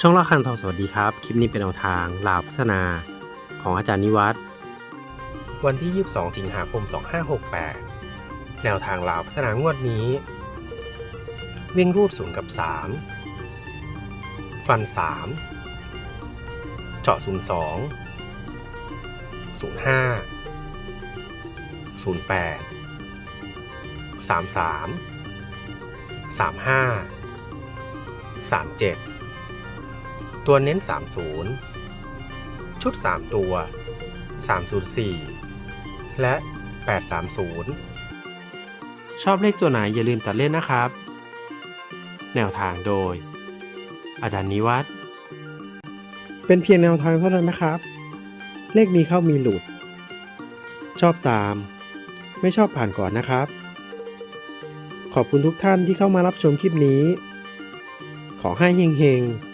ช่องละคันทองสวัสดีครับ คลิปนี้เป็นแนวทางลาวพัฒนาของอาจารย์นิวัฒน์วันที่ 22 สิงหาคม 2568 แนวทางลาวพัฒนางวดนี้ วิ่งรูดศูนย์กับ 3 ฟัน 3 เจาะ 02 05 08 33 35 37 ตัวเน้น 30 ชุด 3 ตัว 304 และ 830 ชอบเลขตัวไหนอย่าลืมตัดเล่นนะครับ แนวทางโดย อาจารย์นิวัฒน์เป็นเพียงแนวทางเท่านั้นนะครับ เลขมีเข้ามีหลุด ชอบตาม ไม่ชอบผ่านก่อนนะครับ ขอบคุณทุกท่านที่เข้ามารับชมคลิปนี้ ขอให้เฮงๆ